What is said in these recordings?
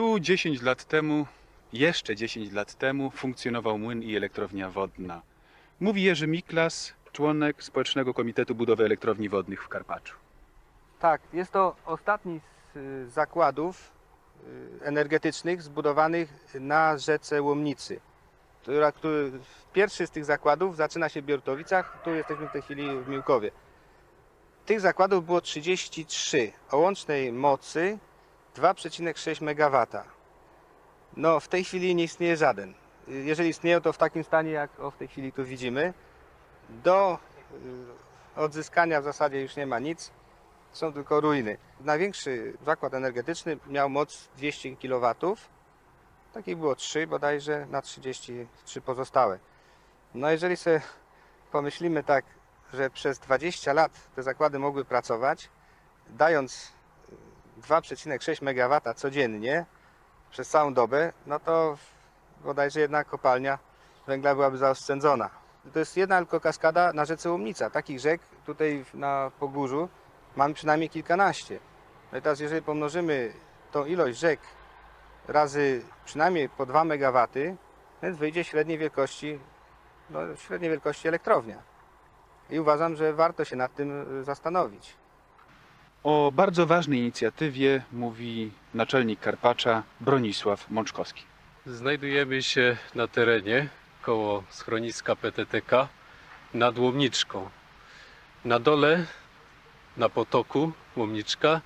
Tu 10 lat temu, jeszcze 10 lat temu funkcjonował młyn i elektrownia wodna. Mówi Jerzy Miklas, członek Społecznego Komitetu Budowy Elektrowni Wodnych w Karpaczu. Tak, jest to ostatni z y, zakładów y, energetycznych zbudowanych na rzece Łomnicy. Która, pierwszy z tych zakładów zaczyna się w Biortowicach, tu jesteśmy w tej chwili w Miłkowie. Tych zakładów było 33 o łącznej mocy 2,6 MW. No w tej chwili nie istnieje żaden. Jeżeli istnieją, to w takim stanie, jak o w tej chwili tu widzimy. Do y, odzyskania w zasadzie już nie ma nic są tylko ruiny. Największy zakład energetyczny miał moc 200 kW. Takich było 3 bodajże na 33 pozostałe. No jeżeli sobie pomyślimy tak, że przez 20 lat te zakłady mogły pracować, dając 2,6 MW codziennie przez całą dobę, no to bodajże jedna kopalnia węgla byłaby zaoszczędzona. To jest jedna tylko kaskada na rzece Łomnica. Takich rzek tutaj na Pogórzu mamy przynajmniej kilkanaście. No i teraz jeżeli pomnożymy tą ilość rzek razy przynajmniej po 2 MW, więc wyjdzie średniej wielkości, no, średniej wielkości elektrownia. I uważam, że warto się nad tym y, zastanowić. O bardzo ważnej inicjatywie mówi naczelnik Karpacza Bronisław Mączkowski. Znajdujemy się na terenie koło schroniska PTTK nad Łomniczką. Na dole, na potoku Łomniczka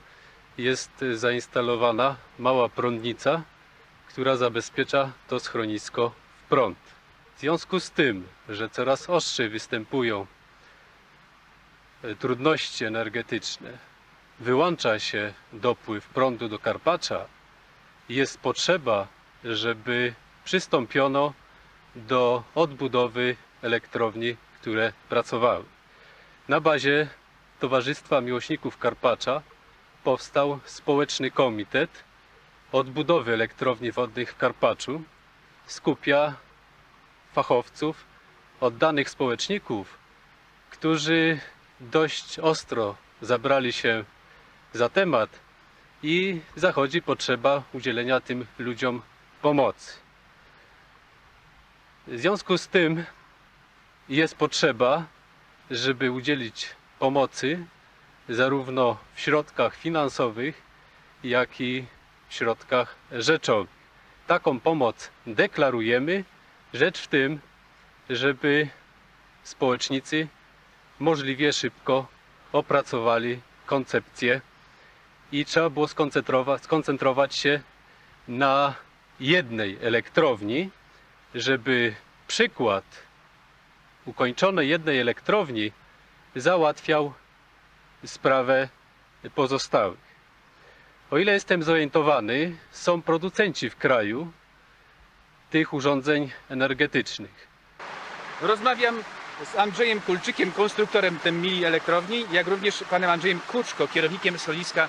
jest zainstalowana mała prądnica, która zabezpiecza to schronisko w prąd. W związku z tym, że coraz ostrzej występują e, trudności energetyczne, wyłącza się dopływ prądu do Karpacza, jest potrzeba żeby przystąpiono do odbudowy elektrowni, które pracowały. Na bazie Towarzystwa Miłośników Karpacza powstał społeczny komitet odbudowy elektrowni wodnych w Karpaczu. Skupia fachowców, oddanych społeczników, którzy dość ostro zabrali się za temat i zachodzi potrzeba udzielenia tym ludziom pomocy. W związku z tym jest potrzeba, żeby udzielić pomocy zarówno w środkach finansowych, jak i w środkach rzeczowych. Taką pomoc deklarujemy. Rzecz w tym, żeby społecznicy możliwie szybko opracowali koncepcję i trzeba było skoncentrować, skoncentrować się na jednej elektrowni, żeby przykład ukończonej jednej elektrowni załatwiał sprawę pozostałych. O ile jestem zorientowany, są producenci w kraju tych urządzeń energetycznych. Rozmawiam z Andrzejem Kulczykiem, konstruktorem tej mini elektrowni, jak również panem Andrzejem Kuczko, kierownikiem stoliska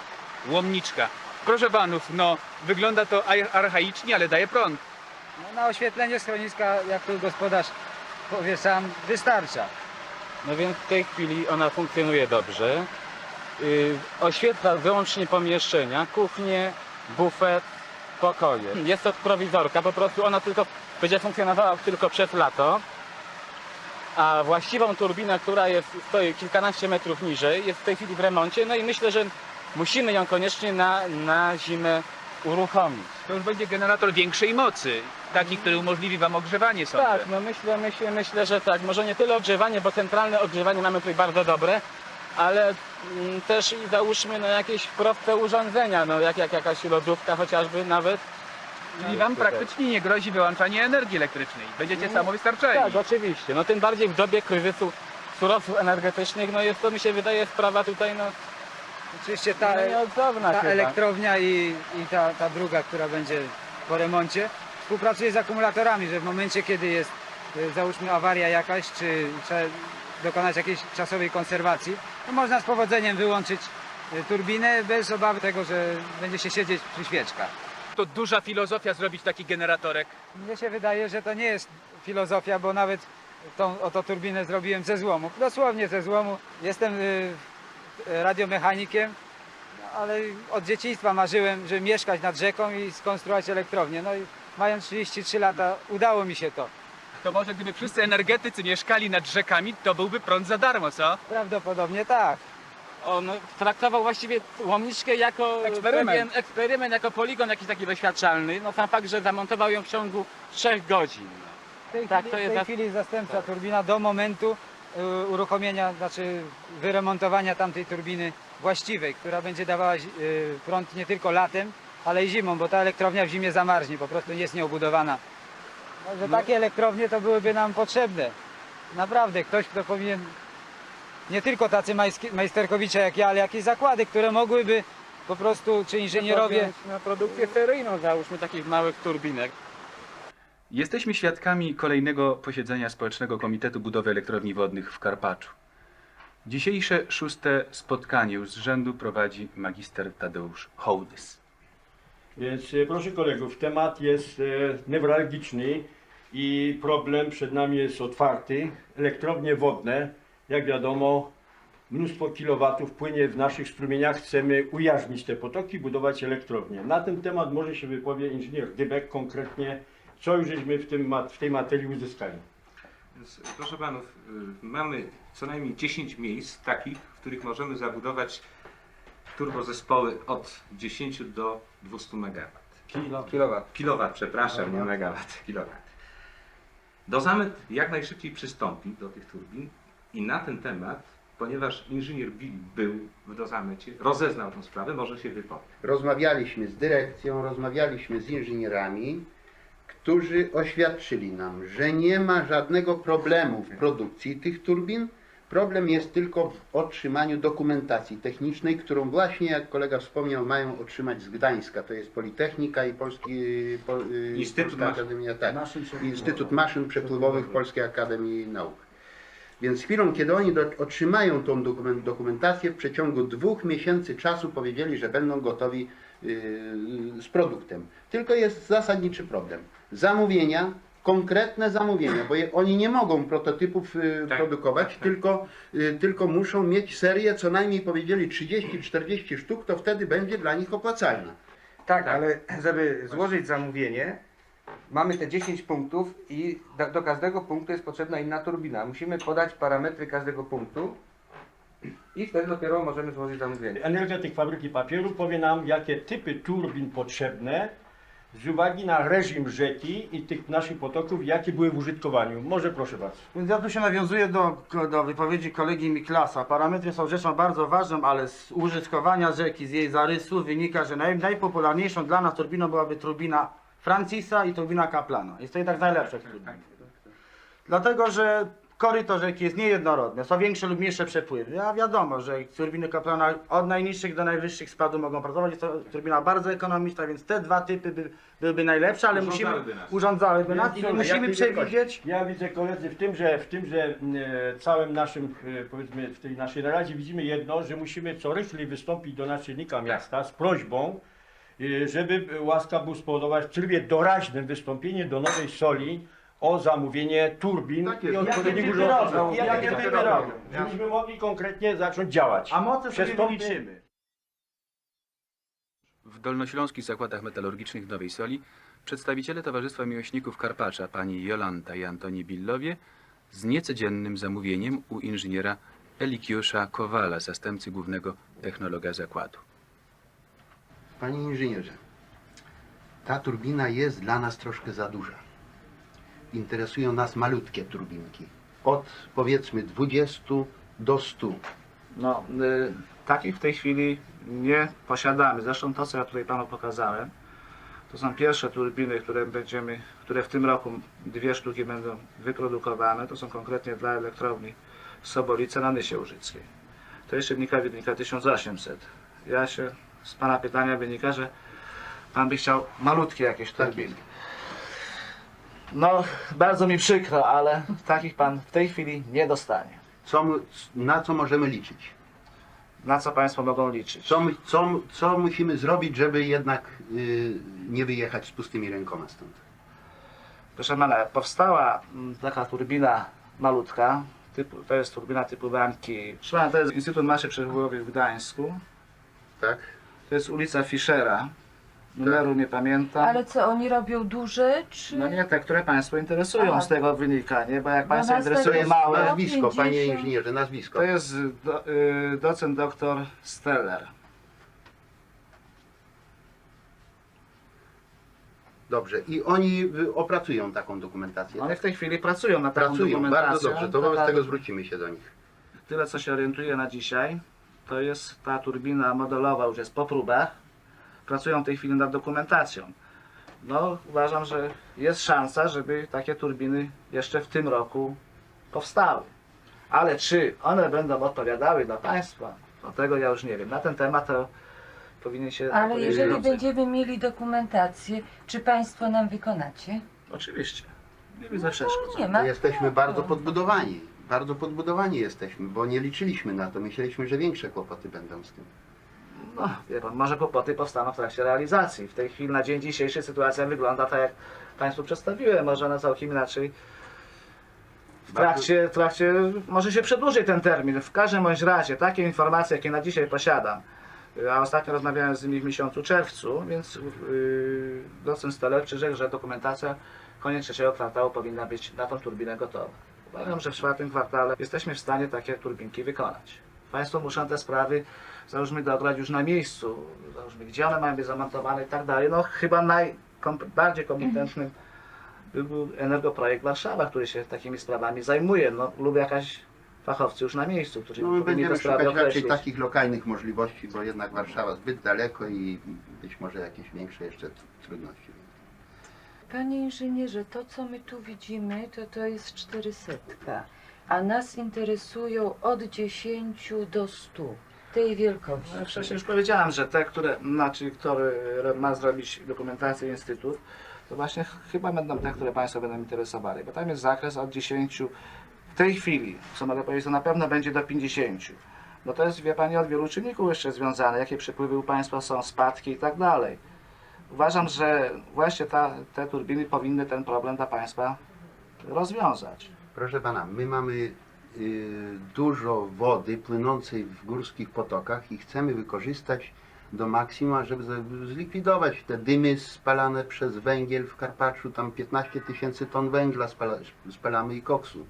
Łomniczka. Proszę panów, no wygląda to ar- archaicznie, ale daje prąd. No, na oświetlenie schroniska, jak tu gospodarz powie sam, wystarcza. No więc w tej chwili ona funkcjonuje dobrze. Yy, oświetla wyłącznie pomieszczenia, kuchnię, bufet, pokoje. Jest to prowizorka, po prostu ona tylko będzie funkcjonowała tylko przez lato. A właściwą turbinę, która jest, stoi kilkanaście metrów niżej, jest w tej chwili w remoncie. No i myślę, że musimy ją koniecznie na, na zimę uruchomić. To już będzie generator większej mocy, taki, który umożliwi wam ogrzewanie sądzę. Tak, no myślę, myślę, myślę, że tak. Może nie tyle ogrzewanie, bo centralne ogrzewanie mamy tutaj bardzo dobre, ale mm, też i załóżmy no, jakieś proste urządzenia, no jak, jak jakaś lodówka chociażby nawet. Czyli wam Tutaj. praktycznie nie grozi wyłączanie energii elektrycznej. Będziecie Nie. samowystarczalni. Tak, oczywiście. No tym bardziej w dobie kryzysu surowców energetycznych, no jest to mi się wydaje sprawa tutaj no, Oczywiście ta, no ta chyba. elektrownia i, i ta, ta druga, która będzie po remoncie, współpracuje z akumulatorami, że w momencie, kiedy jest y, załóżmy awaria jakaś, czy trzeba dokonać jakiejś czasowej konserwacji, to można z powodzeniem wyłączyć y, turbinę bez obawy tego, że będzie się siedzieć przy świeczkach. To duża filozofia zrobić taki generatorek. Mnie się wydaje, że to nie jest filozofia, bo nawet tą oto turbinę zrobiłem ze złomu. Dosłownie ze złomu. Jestem y, radiomechanikiem, ale od dzieciństwa marzyłem, żeby mieszkać nad rzeką i skonstruować elektrownię. No i mając 33 lata udało mi się to. To może gdyby wszyscy energetycy mieszkali nad rzekami, to byłby prąd za darmo, co? Prawdopodobnie tak. On traktował właściwie łomniczkę jako Eksperyment. pewien eksperyment, jako poligon jakiś taki doświadczalny. No sam fakt, że zamontował ją w ciągu 3 godzin. W tej, Tak, chwili, to w tej za- chwili zastępcza turbina do momentu uruchomienia, znaczy wyremontowania tamtej turbiny właściwej, która będzie dawała y, prąd nie tylko latem, ale i zimą, bo ta elektrownia w zimie zamarznie, po prostu jest nieobudowana. No, że takie elektrownie to byłyby nam potrzebne. Naprawdę, ktoś, kto powinien, nie tylko tacy majsterkowicze jak ja, ale jakieś zakłady, które mogłyby po prostu, czy inżynierowie, Na produkcję seryjną załóżmy takich małych turbinek. Jesteśmy świadkami kolejnego posiedzenia Społecznego Komitetu Budowy Elektrowni Wodnych w Karpaczu. Dzisiejsze szóste spotkanie już z rzędu prowadzi magister Tadeusz Hołdys. Więc e, proszę kolegów, temat jest e, newralgiczny i problem przed nami jest otwarty. Elektrownie wodne, jak wiadomo, mnóstwo kilowatów płynie w naszych strumieniach. Chcemy ujarzmić te potoki, budować elektrownie. Na ten temat może się wypowie inżynier Dybek konkretnie, co już żeśmy w, tym, w tej materii uzyskali. Więc, proszę panów, y, mamy co najmniej 10 miejsc takich, w których możemy zabudować turbozespoły od 10 do 200 MW. Kilowat. Kilowat, przepraszam, nie megawatt, kilowat. Dozamet jak najszybciej przystąpi do tych turbin i na ten temat, ponieważ inżynier Bill był w dozamecie, rozeznał tę sprawę, może się wypowie. Rozmawialiśmy z dyrekcją, rozmawialiśmy z inżynierami, którzy oświadczyli nam, że nie ma żadnego problemu w produkcji tych turbin. Problem jest tylko w otrzymaniu dokumentacji technicznej, którą właśnie, jak kolega wspomniał, mają otrzymać z Gdańska. To jest Politechnika i Polski, po, y, Instytut Polska Maszyn. Akademia, tak, Instytut Maszyn Przepływowych Polskiej Akademii Nauk. Więc chwilą, kiedy oni do, otrzymają tą dokument, dokumentację, w przeciągu dwóch miesięcy czasu powiedzieli, że będą gotowi yy, z produktem. Tylko jest zasadniczy problem. Zamówienia, konkretne zamówienia, bo je, oni nie mogą prototypów yy, Tak, produkować, tak, tak. Tylko, yy, tylko muszą mieć serię, co najmniej powiedzieli 30-40 sztuk, to wtedy będzie dla nich opłacalna. Tak, ale żeby złożyć zamówienie, mamy te 10 punktów i do, do każdego punktu jest potrzebna inna turbina. Musimy podać parametry każdego punktu i wtedy dopiero możemy złożyć zamówienie. Energetyk fabryki papieru powie nam, jakie typy turbin potrzebne z uwagi na reżim rzeki i tych naszych potoków, jakie były w użytkowaniu. Może proszę bardzo. Więc ja tu się nawiązuję do, do wypowiedzi kolegi Miklasa. Parametry są rzeczą bardzo ważną, ale z użytkowania rzeki, z jej zarysu wynika, że naj, najpopularniejszą dla nas turbiną byłaby turbina Francisa i turbina Kaplana. Jest to jednak najlepsza turbina. Dlatego, że koryto rzeki jest niejednorodne, są większe lub mniejsze przepływy, a wiadomo, że turbiny Kaplana od najniższych do najwyższych składów mogą pracować. Jest to turbina bardzo ekonomiczna, więc te dwa typy by, byłyby najlepsze, ale musimy Urządzałyby nas. urządzałyby nas i musimy jakiej przewidzieć Ja widzę koledzy w tym, że w tym, że e, całym naszym, e, powiedzmy, w tej naszej naradzie widzimy jedno, że musimy co rychliej wystąpić do naczelnika miasta z prośbą, żeby łaska był spowodować w trybie doraźnym wystąpienie do Nowej Soli o zamówienie turbin Tak jest. i Jakie odpowiednich typy urządzeń. robią? Jakie Jakie typy typy robią? robią? Żebyśmy mogli konkretnie zacząć działać. A moce sobie Przestąpmy- wyliczymy. W Dolnośląskich Zakładach Metalurgicznych w Nowej Soli przedstawiciele Towarzystwa Miłośników Karpacza, pani Jolanta i Antoni Billowie, z niecodziennym zamówieniem u inżyniera Elikiusza Kowala, zastępcy głównego technologa zakładu. Panie inżynierze, ta turbina jest dla nas troszkę za duża. Interesują nas malutkie turbinki. Od powiedzmy 20 do 100. No, y, takich w tej chwili nie posiadamy. Zresztą to, co ja tutaj Panu pokazałem, to są pierwsze turbiny, które będziemy, które w tym roku dwie sztuki będą wyprodukowane. To są konkretnie dla elektrowni Sobolice na Nysie Łużyckiej. To jeszcze wynika wynika 1800. Ja się z Pana pytania wynika, że Pan by chciał malutkie jakieś Tak turbiny. No, bardzo mi przykro, ale takich Pan w tej chwili nie dostanie. Co, na co możemy liczyć? Na co Państwo mogą liczyć? Co, my- co, co musimy zrobić, żeby jednak y, nie wyjechać z pustymi rękoma stąd? Proszę pana, powstała mm, taka turbina malutka, typu, to jest turbina typu Wanki. Proszę pana, to jest Instytut Maszyn Przepływowych w Gdańsku. Tak? To jest ulica Fischera. Numeru nie pamiętam. Ale co, oni robią duże, czy... No nie te, które Państwo interesują, Aha. z tego wynika, nie? Bo jak Państwa nas to interesuje jest małe. Nazwisko, panie 50. inżynierze, nazwisko. to jest do, y, docent doktor Steller. Dobrze. I oni y, opracują taką dokumentację. Oni tak? w tej chwili pracują nad taką Pracują, dokumentacją. bardzo dobrze. To wobec Taka- tego zwrócimy się do nich. Tyle, co się orientuję na dzisiaj, to jest ta turbina modelowa, już jest po próbach. Pracują w tej chwili nad dokumentacją. No, uważam, że jest szansa, żeby takie turbiny jeszcze w tym roku powstały. Ale czy one będą odpowiadały dla Państwa, to tego ja już nie wiem. Na ten temat to powinien się... Ale jeżeli więcej. będziemy mieli dokumentację, czy Państwo nam wykonacie? Oczywiście. Nie widzę przeszkód. Nie ma. Jesteśmy bardzo podbudowani. Bardzo podbudowani jesteśmy, bo nie liczyliśmy na to. Myśleliśmy, że większe kłopoty będą z tym. No, wie pan, może kłopoty powstaną w trakcie realizacji. W tej chwili, na dzień dzisiejszy, sytuacja wygląda tak, jak Państwu przedstawiłem. Może ona całkiem inaczej. W trakcie, w trakcie może się przedłuży ten termin. W każdym bądź razie, takie informacje, jakie na dzisiaj posiadam, a ostatnio rozmawiałem z nimi w miesiącu czerwcu, więc yy, docent Steller przyrzekł, że dokumentacja koniec trzeciego kwartału powinna być na tą turbinę gotowa. Uważam, że w czwartym kwartale jesteśmy w stanie takie turbinki wykonać. Państwo muszą te sprawy, załóżmy, dograć już na miejscu, załóżmy, gdzie one mają być zamontowane i tak dalej. No chyba najbardziej kompetentnym by był Energoprojekt Warszawa, który się takimi sprawami zajmuje, no, lub jakaś fachowcy już na miejscu, którzy No, my powinni te będziemy sprawy szukać raczej takich lokalnych możliwości, bo jednak Warszawa zbyt daleko i być może jakieś większe jeszcze trudności. Panie inżynierze, to co my tu widzimy, to to jest 400, a nas interesują od 10 do 100 tej wielkości. No, wcześniej już powiedziałem, że te, które, znaczy, które ma zrobić dokumentację Instytut, to właśnie ch- chyba będą te, które Państwa będą interesowali, bo tam jest zakres od 10, w tej chwili, co mogę powiedzieć, to na pewno będzie do 50. No to jest, wie Pani, od wielu czynników jeszcze związane, jakie przepływy u Państwa są, spadki i tak dalej. Uważam, że właśnie ta, te turbiny powinny ten problem dla Państwa rozwiązać. Proszę pana, my mamy y, dużo wody płynącej w górskich potokach i chcemy wykorzystać do maksimum, żeby zlikwidować te dymy spalane przez węgiel w Karpaczu. Tam 15 tysięcy ton węgla spala, spalamy i koksu.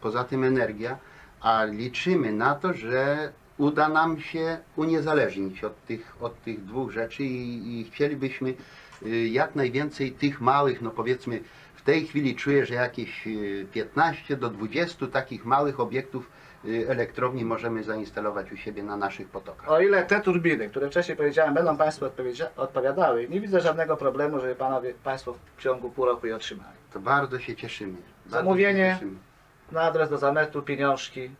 Poza tym energia, a liczymy na to, że uda nam się uniezależnić od tych, od tych dwóch rzeczy i, i chcielibyśmy y, jak najwięcej tych małych, no powiedzmy w tej chwili czuję, że jakieś y, 15 do 20 takich małych obiektów y, elektrowni możemy zainstalować u siebie na naszych potokach. O ile te turbiny, które wcześniej powiedziałem, będą Państwu odpowiadały, nie widzę żadnego problemu, żeby panowie, Państwo w ciągu pół roku je otrzymali. To bardzo się cieszymy. Bardzo Zamówienie. Się cieszymy. Na adres do zametu, pieniążki.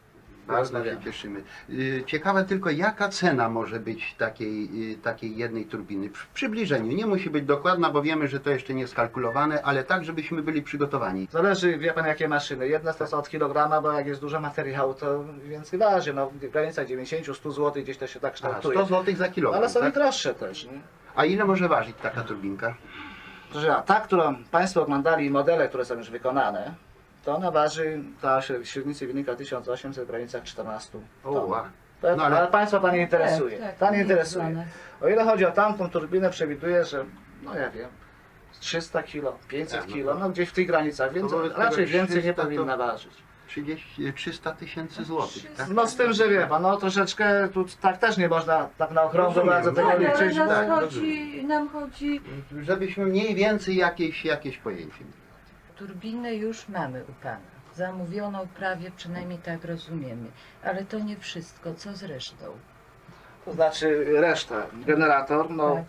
Bardzo się cieszymy. Y, Ciekawe tylko, jaka cena może być takiej, y, takiej jednej turbiny? W przybliżeniu. Nie musi być dokładna, bo wiemy, że to jeszcze nie jest skalkulowane, ale tak, żebyśmy byli przygotowani. Zależy, wie Pan, jakie maszyny. Jedna to od kilograma, bo jak jest dużo materiału, to więcej waży. No, w granicach 90-100 zł gdzieś to się tak A, kształtuje. 100 zł za kilogram. Ale są i tak? droższe też. Nie? A ile może ważyć taka turbinka? Proszę, a ta, którą Państwo oglądali, modele, które są już wykonane, to ona waży, ta śred- średnicy wynika 1800 w granicach 14 O, ton. No, ale- ale Państwa to nie interesuje. Tak, tak, ta nie jest interesuje. nas. O ile chodzi o tamtą turbinę, przewiduję, że, no ja wiem, 300 kg, 500 Tak, no kg, no gdzieś w tych granicach, więc wobec tego raczej więcej nie 300 to- powinna ważyć. 30, 300 tysięcy złotych, tak? No z tym, że wie pan, no troszeczkę tu tak też nie można tak na okrągło Rozumiem. bardzo tego Tak, ale liczyć. nas tak, chodzi, nam chodzi... Żebyśmy mniej więcej jakieś, jakieś pojęcie mieli. Turbinę już mamy u Pana. Zamówioną prawie, przynajmniej tak rozumiemy. Ale to nie wszystko. Co z resztą? To znaczy reszta, generator, no Tak.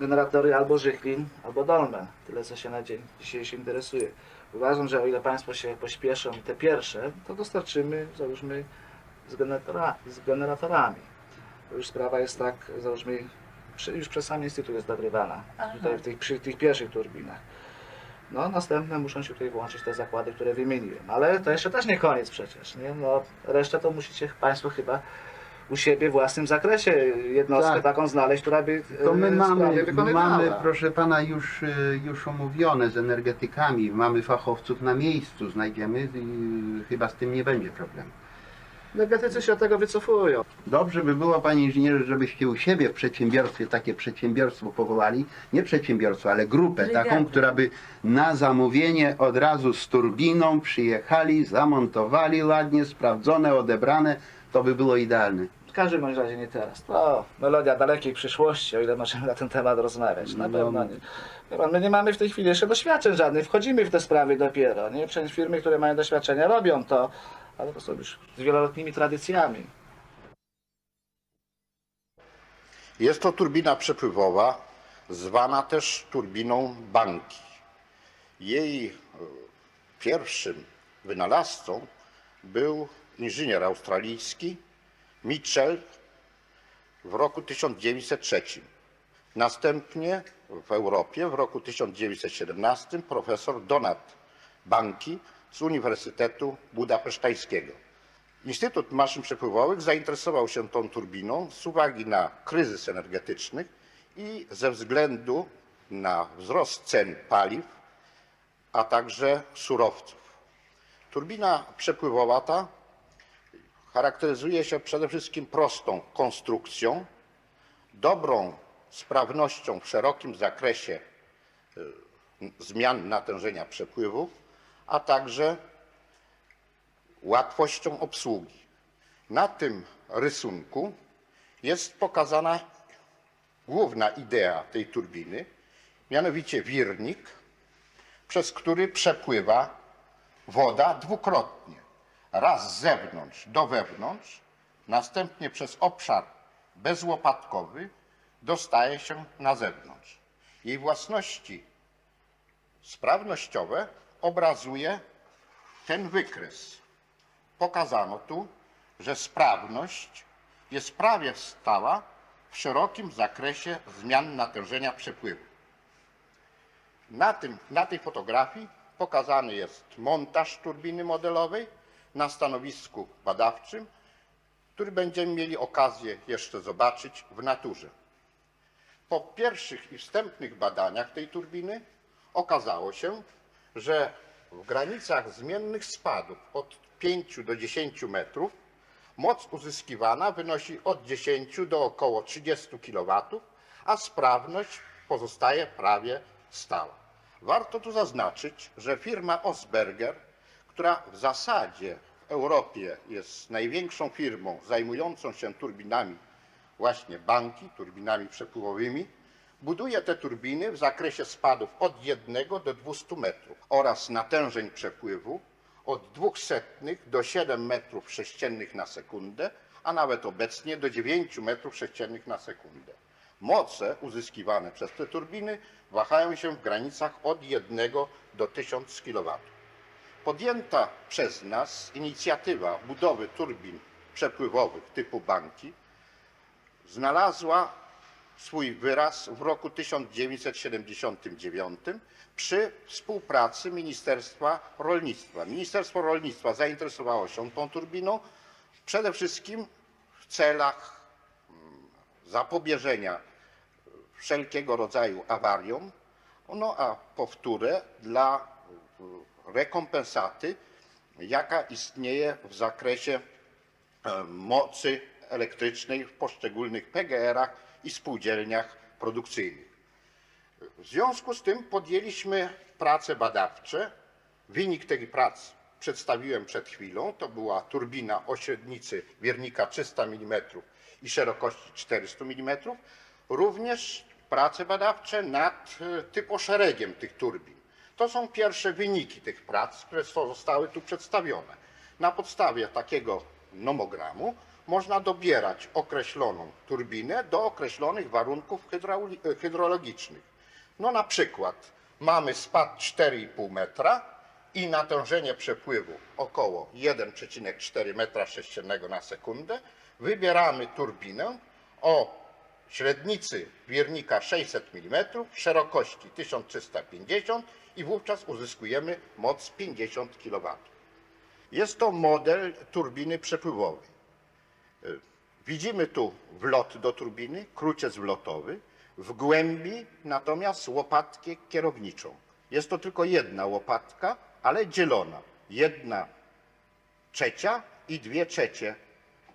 generatory albo Żychlin, albo Dolmen. Tyle co się na dzień dzisiejszy interesuje. Uważam, że o ile Państwo się pośpieszą i te pierwsze, to dostarczymy, załóżmy, z, generatora, z generatorami. To już sprawa jest tak, załóżmy, przy, już przez sam Instytut jest dogrywana. Aha. Tutaj w tych, przy tych pierwszych turbinach. No, następne muszą się tutaj włączyć te zakłady, które wymieniłem. Ale to jeszcze też nie koniec przecież, nie? No, resztę to musicie Państwo chyba u siebie w własnym zakresie jednostkę Tak. taką znaleźć, która by To my e, mamy, mamy, proszę pana, już, y, już omówione z energetykami, mamy fachowców na miejscu, znajdziemy i chyba z tym nie będzie problemu. Energetycy się od tego wycofują. Dobrze by było, panie inżynierze, żebyście u siebie w przedsiębiorstwie takie przedsiębiorstwo powołali, nie przedsiębiorstwo, ale grupę Brygadę. taką, która by na zamówienie od razu z turbiną przyjechali, zamontowali ładnie, sprawdzone, odebrane, to by było idealne. W każdym bądź razie nie teraz. To melodia dalekiej przyszłości, o ile możemy na ten temat rozmawiać. Na No. pewno nie. Wie pan, My nie mamy w tej chwili jeszcze doświadczeń żadnych, wchodzimy w te sprawy dopiero. Nie? Przecież firmy, które mają doświadczenia robią to, ale to są już z wieloletnimi tradycjami. Jest to turbina przepływowa, zwana też turbiną banki. Jej e, pierwszym wynalazcą był inżynier australijski Mitchell w roku 1903. Następnie w Europie w roku 1917 profesor Donat Banki z Uniwersytetu Budapesztańskiego. Instytut Maszyn Przepływowych zainteresował się tą turbiną z uwagi na kryzys energetyczny i ze względu na wzrost cen paliw, a także surowców. Turbina przepływowa ta charakteryzuje się przede wszystkim prostą konstrukcją, dobrą sprawnością w szerokim zakresie y, zmian natężenia przepływu, a także łatwością obsługi. Na tym rysunku jest pokazana główna idea tej turbiny, mianowicie wirnik, przez który przepływa woda dwukrotnie. Raz z zewnątrz do wewnątrz, następnie przez obszar bezłopatkowy dostaje się na zewnątrz. Jej własności sprawnościowe obrazuje ten wykres pokazano tu, że sprawność jest prawie stała w szerokim zakresie zmian natężenia przepływu. Na, tym, na tej fotografii pokazany jest montaż turbiny modelowej na stanowisku badawczym, który będziemy mieli okazję jeszcze zobaczyć w naturze. Po pierwszych i wstępnych badaniach tej turbiny okazało się, że w granicach zmiennych spadów od 5 do 10 metrów moc uzyskiwana wynosi od 10 do około 30 kW, a sprawność pozostaje prawie stała. Warto tu zaznaczyć, że firma Osberger, która w zasadzie w Europie jest największą firmą zajmującą się turbinami właśnie banki, turbinami przepływowymi, buduje te turbiny w zakresie spadów od 1 do 200 metrów oraz natężeń przepływu od 200 do 7 metrów sześciennych na sekundę, a nawet obecnie do 9 metrów sześciennych na sekundę. Moce uzyskiwane przez te turbiny wahają się w granicach od 1 do 1000 kW. Podjęta przez nas inicjatywa budowy turbin przepływowych typu banki znalazła swój wyraz w roku 1979 przy współpracy Ministerstwa Rolnictwa. Ministerstwo Rolnictwa zainteresowało się tą turbiną przede wszystkim w celach mm, zapobieżenia wszelkiego rodzaju awariom, no a powtórę dla rekompensaty, jaka istnieje w zakresie e, mocy elektrycznej w poszczególnych PGR-ach i spółdzielniach produkcyjnych. W związku z tym podjęliśmy prace badawcze. Wynik tej prac przedstawiłem przed chwilą. To była turbina o średnicy wiernika 300 mm i szerokości 400 mm. Również prace badawcze nad e, typoszeregiem tych turbin. To są pierwsze wyniki tych prac, które zostały tu przedstawione. Na podstawie takiego nomogramu można dobierać określoną turbinę do określonych warunków e, hydrologicznych. No na przykład mamy spad 4,5 metra i natężenie przepływu około 1,4 metra sześciennego na sekundę. Wybieramy turbinę o średnicy wiernika 600 mm, szerokości 1350 i wówczas uzyskujemy moc 50 kW. Jest to model turbiny przepływowej. Y, Widzimy tu wlot do turbiny, kruciec wlotowy, w głębi natomiast łopatkę kierowniczą. Jest to tylko jedna łopatka, ale dzielona. Jedna trzecia i 2 trzecie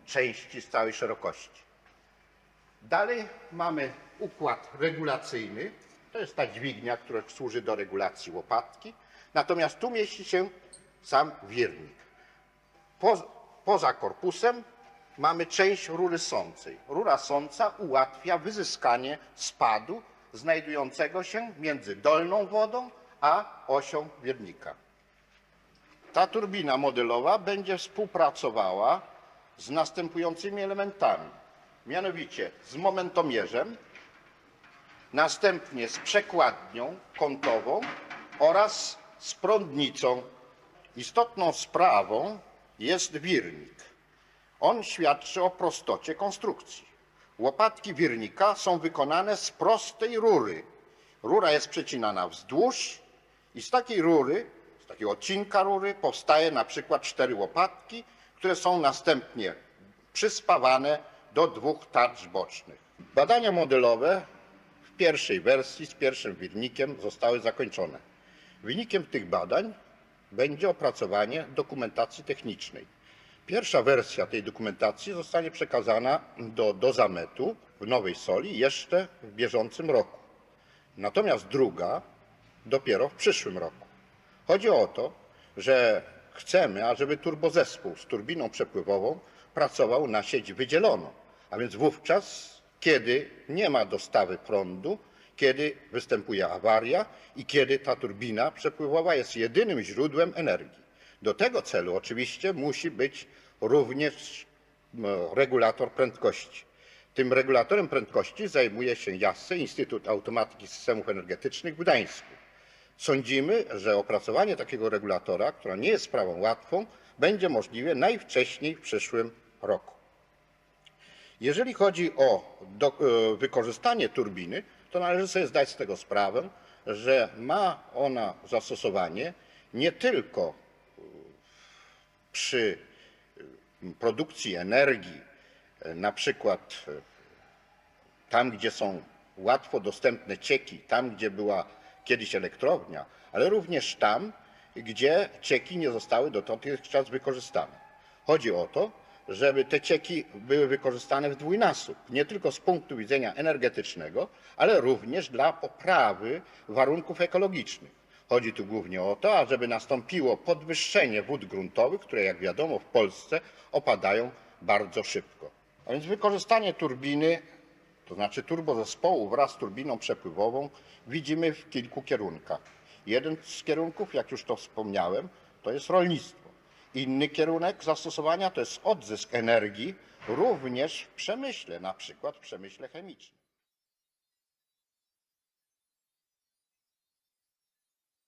części z całej szerokości. Dalej mamy układ regulacyjny. To jest ta dźwignia, która służy do regulacji łopatki. Natomiast tu mieści się sam wirnik. Po, poza korpusem mamy część rury sącej. Rura sąca ułatwia wyzyskanie spadu znajdującego się między dolną wodą a osią wirnika. Ta turbina modelowa będzie współpracowała z następującymi elementami. Mianowicie z momentomierzem, następnie z przekładnią kątową oraz z prądnicą. Istotną sprawą jest wirnik. On świadczy o prostocie konstrukcji. Łopatki wirnika są wykonane z prostej rury. Rura jest przecinana wzdłuż i z takiej rury, z takiego odcinka rury powstaje na przykład cztery łopatki, które są następnie przyspawane do dwóch tarcz bocznych. Badania modelowe w pierwszej wersji z pierwszym wirnikiem zostały zakończone. Wynikiem tych badań będzie opracowanie dokumentacji technicznej. Pierwsza wersja tej dokumentacji zostanie przekazana do Dozametu w Nowej Soli jeszcze w bieżącym roku. Natomiast druga dopiero w przyszłym roku. Chodzi o to, że chcemy, ażeby turbozespół z turbiną przepływową pracował na sieć wydzieloną, a więc wówczas, kiedy nie ma dostawy prądu, kiedy występuje awaria i kiedy ta turbina przepływowa jest jedynym źródłem energii. Do tego celu oczywiście musi być również regulator prędkości. Tym regulatorem prędkości zajmuje się JASE, Instytut Automatyki Systemów Energetycznych w Gdańsku. Sądzimy, że opracowanie takiego regulatora, która nie jest sprawą łatwą, będzie możliwe najwcześniej w przyszłym roku. Jeżeli chodzi o do, e, wykorzystanie turbiny, to należy sobie zdać z tego sprawę, że ma ona zastosowanie nie tylko przy e, produkcji energii, e, na przykład e, tam, gdzie są łatwo dostępne cieki, tam, gdzie była kiedyś elektrownia, ale również tam, gdzie cieki nie zostały dotychczas wykorzystane. Chodzi o to, żeby te cieki były wykorzystane w dwójnasób, nie tylko z punktu widzenia energetycznego, ale również dla poprawy warunków ekologicznych. Chodzi tu głównie o to, ażeby nastąpiło podwyższenie wód gruntowych, które jak wiadomo w Polsce opadają bardzo szybko. A więc wykorzystanie turbiny, to znaczy turbozespołu wraz z turbiną przepływową widzimy w kilku kierunkach. Jeden z kierunków, jak już to wspomniałem, to jest rolnictwo. Inny kierunek zastosowania to jest odzysk energii również w przemyśle, na przykład w przemyśle chemicznym.